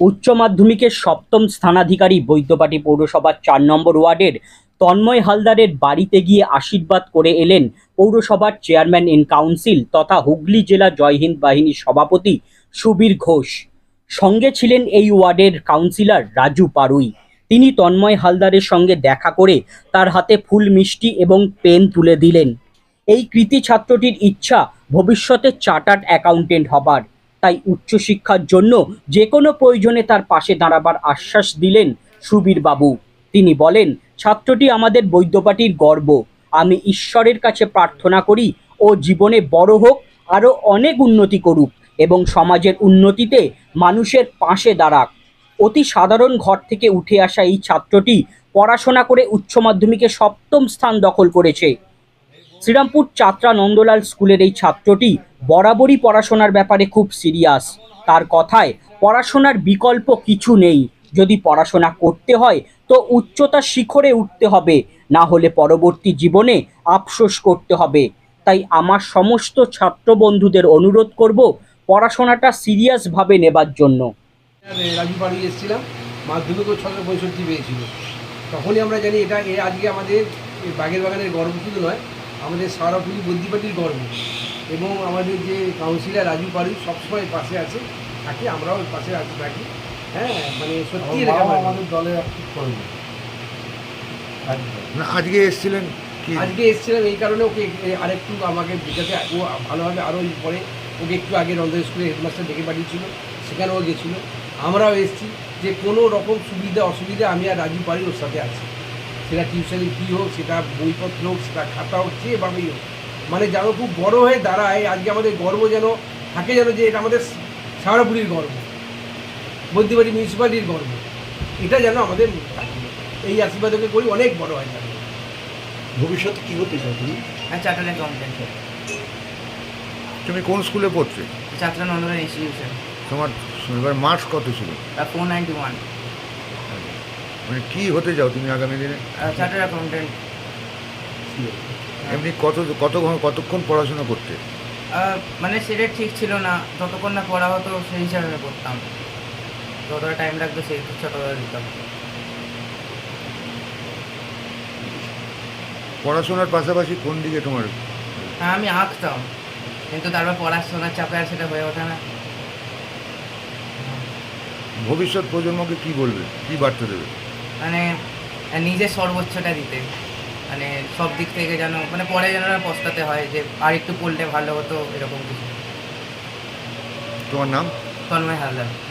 উচ্চ মাধ্যমিকের সপ্তম স্থানাধিকারী বৈদ্যবাটি পৌরসভার চার নম্বর ওয়ার্ডের তন্ময় হালদারের বাড়িতে গিয়ে আশীর্বাদ করে এলেন পৌরসভার চেয়ারম্যান ইন কাউন্সিল তথা হুগলি জেলা জয়হিন্দ বাহিনীর সভাপতি সুবীর ঘোষ। সঙ্গে ছিলেন এই ওয়ার্ডের কাউন্সিলর রাজু পারুই। তিনি তন্ময় হালদারের সঙ্গে দেখা করে তার হাতে ফুল, মিষ্টি এবং পেন তুলে দিলেন। এই কৃতি ছাত্রটির ইচ্ছা ভবিষ্যতে চার্টার্ড অ্যাকাউন্টেন্ট হবার। তাই উচ্চশিক্ষার জন্য যে কোনো প্রয়োজনে তার পাশে দাঁড়াবার আশ্বাস দিলেন সুবীর বাবু। তিনি বলেন, ছাত্রটি আমাদের বৈদ্যপাটির গর্ব। আমি ঈশ্বরের কাছে প্রার্থনা করি, ও জীবনে বড় হোক, আরও অনেক উন্নতি করুক এবং সমাজের উন্নতিতে মানুষের পাশে দাঁড়াক। অতি সাধারণ ঘর থেকে উঠে আসা এই ছাত্রটি পড়াশোনা করে উচ্চ মাধ্যমিকে সপ্তম স্থান দখল করেছে। শ্রীরামপুর চাত্রা নন্দলাল স্কুলের এই ছাত্রটি বরাবরই পড়াশোনার ব্যাপারে খুব সিরিয়াস। তার কথায়, পড়াশোনার বিকল্প কিছু নেই। যদি পড়াশোনা করতে হয়, তো উচ্চতার শিখরে উঠতে হবে। না হলে পরবর্তী জীবনে আফসোস করতে হবে। তাই আমার সমস্ত ছাত্র বন্ধুদের অনুরোধ করব পড়াশোনাটা সিরিয়াসভাবে নেবার জন্য। রাজু বাড়ি এসেছিলাম মাধ্যমিকও ছশো পঁয়ষট্টি পেয়েছিল। তখনই আমরা জানি এটা আজকে আমাদের বাগের বাগানের গর্ব শুধু নয় আমাদের সারাপুরি বদ্যিপাটির গর্ব। এবং আমাদের যে কাউন্সিলর রাজু পাড়ি সবসময় পাশে আছে থাকে আমরাও পাশে আছি থাকি হ্যাঁ মানে সত্যি আমাদের দলে অ্যাক্টিভ না আজকে এসেছিলেন আজকে এসেছিলাম এই কারণে ওকে আরেকটু আমাকে যাতে ও ভালোভাবে আরও পরে ওকে একটু আগে রন্ধন স্কুলে হেডমাস্টার ডেকে পাঠিয়েছিল সেখানেও গেছিল। আমরাও এসেছি যে কোনো রকম সুবিধা অসুবিধা আমি আর রাজু পারি ওর সাথে আছি। সেটা টিউশনি কী হোক সেটা বইপত্র হোক সেটা খাতা হোক যেভাবেই হোক। মানে যেন খুব বড় হয়ে দাঁড়ায় আজকে আমাদের গর্ব যেন থাকে যেন যে এটা আমাদের সারাপুরির গর্ব মধ্যবাড়ি মিউনিসিপ্যালিটির গর্ব। এটা যেন আমাদের। এই আশীর্বাদকে করি অনেক বড় হয় যেন। ভবিষ্যতে কী হতে চাও তুমি? আর চার্টার্ড অ্যাকাউন্টেন্ট তুমি কোন স্কুলে পড়ছে? ছাত্র নন্দন ইনস্টিটিউশন তোমার এবার মার্কস কত ছিল? ফোর নাইনটি ওয়ান মানে কি হতে যাও তুমি আগামী দিনে? চার্টার্ড অ্যাকাউন্টেন্ট এমনি কত কত কতক্ষণ পড়াশোনা করতে? মানে সেটা ঠিক ছিল না। যতক্ষণ না পড়া হতো সেই হিসাবে আমি করতাম। যতটা টাইম লাগতো সেই ততটা দিতাম। পড়াশোনার পাশাপাশি কোন দিকে তোমার? হ্যাঁ আমি আঁকতাম। কিন্তু তারপর পড়াশোনার চাপে আর সেটা হয়ে ওঠে না। ভবিষ্যৎ প্রজন্মকে কি বলবে? কি বার্তা দেবে? মানে নিজের সর্বোচ্চটা দিতে। মানে সব দিক থেকে যেন মানে পরে যেন না পস্তাতে হয় যে আর একটু পড়লে ভালো হতো এরকম কিছু। তোমার নাম? তন্ময় হালদার।